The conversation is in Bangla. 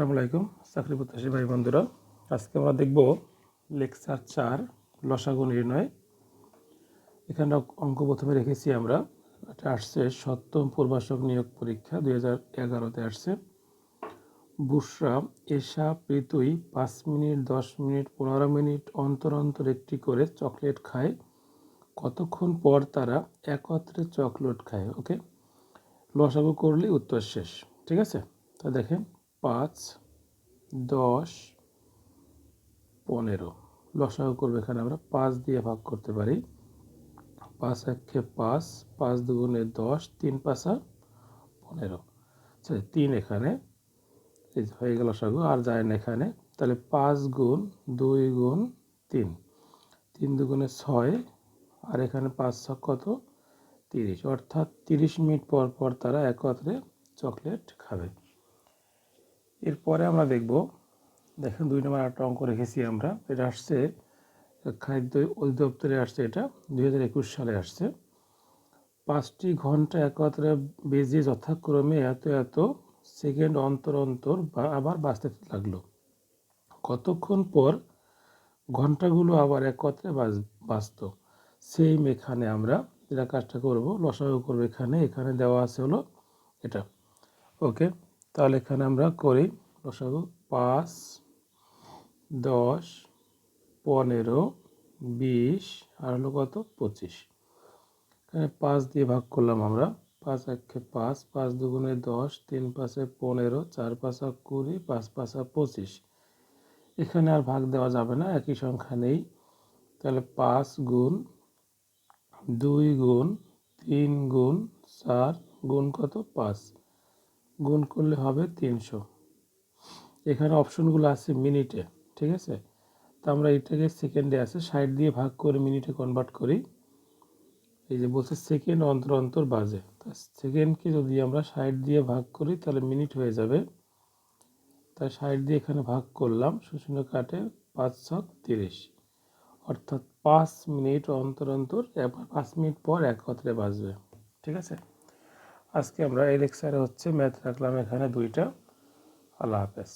আসসালামু আলাইকুম, চাকরি প্রত্যাশী ভাই বন্ধুরা। আজকে আমরা দেখব লেকচার চার, লসাগু নির্ণয়। এখানে অঙ্ক প্রথমে রেখেছি আমরা। এটা আসছে সপ্তম পূর্বাশক নিয়োগ পরীক্ষা, দুই হাজার এগারোতে আসছে। বুসরা, এশা প্রীতুই পাঁচ মিনিট, দশ মিনিট, পনেরো মিনিট অন্তর অন্তর একটি করে চকলেট খায়। কতক্ষণ পর তারা একত্রে চকলেট খায়, ওকে? লসাগু করলে উত্তর শেষ, ঠিক আছে? তা দেখেন। পাঁচ, দশ, পনেরো। লসাগু করবে এখানে আমরা। পাঁচ দিয়ে ভাগ করতে পারি। পাঁচ একে পাঁচ পাঁচ দুগুণে দশ, তিন পাঁচা পনেরো। আচ্ছা তিন এখানে। এই হয়ে গেল লসাগু আর যায় না এখানে। তাহলে পাঁচ গুণ দুই গুণ তিন। তিন দুগুণে ছয়, আর এখানে পাঁচ ছক কত? তিরিশ। অর্থাৎ তিরিশ মিনিট পর পর তারা একত্রে চকলেট খাবে। এরপরে আমরা দেখব, দেখেন দুই নম্বর একটা অঙ্ক রেখেছি আমরা, এটা আসছে খাদ্য অধিদপ্তরে আসছে এটা, দুই হাজার একুশ সালে আসছে। পাঁচটি ঘণ্টা একত্রে বেজে যথাক্রমে এত এত সেকেন্ড অন্তর অন্তর আবার বাঁচতে লাগল। কতক্ষণ পর ঘন্টাগুলো আবার একত্রে বাঁচত? সেম এখানে আমরা যেটা কাজটা করব, লসাগু করব এখানে এখানে দেওয়া আছে হলো এটা। ওকে তাহলে এখানে আমরা করি লসাগু পাঁচ, দশ, পনেরো, বিশ, আর হলো কত? পঁচিশ। এখানে পাঁচ দিয়ে ভাগ করলাম আমরা। পাঁচ একে পাঁচ পাঁচ দুগুণে দশ, তিন পাঁচে পনেরো, চার পাঁচা কুড়ি, পাঁচ পাঁচা পঁচিশ। এখানে আর ভাগ দেওয়া যাবে না, একই সংখ্যা নেই। তাহলে পাঁচ গুণ দুই গুণ তিন গুণ চার গুণ কত? পাঁচ। গুণ করলে হবে তিনশো। এখানে অপশনগুলো আছে মিনিটে, ঠিক আছে? তো আমরা এটাকে সেকেন্ডে আছে ষাট দিয়ে ভাগ করে মিনিটে কনভার্ট করি। এই যে বলছে সেকেন্ড অন্তর অন্তর বাজে। তা সেকেন্ডকে যদি আমরা ষাট দিয়ে ভাগ করি, তাহলে মিনিট হয়ে যাবে। তাই ষাট দিয়ে এখানে ভাগ করলাম, শূন্য কাটে পাঁচ ছক তিরিশ। অর্থাৎ পাঁচ মিনিট অন্তর অন্তর পাঁচ মিনিট পর একত্রে বাজবে, ঠিক আছে? আজকে আমরা এই লেকচারে হচ্ছে ম্যাথ রাখলাম এখানে দুইটা। আল্লাহ হাফেজ।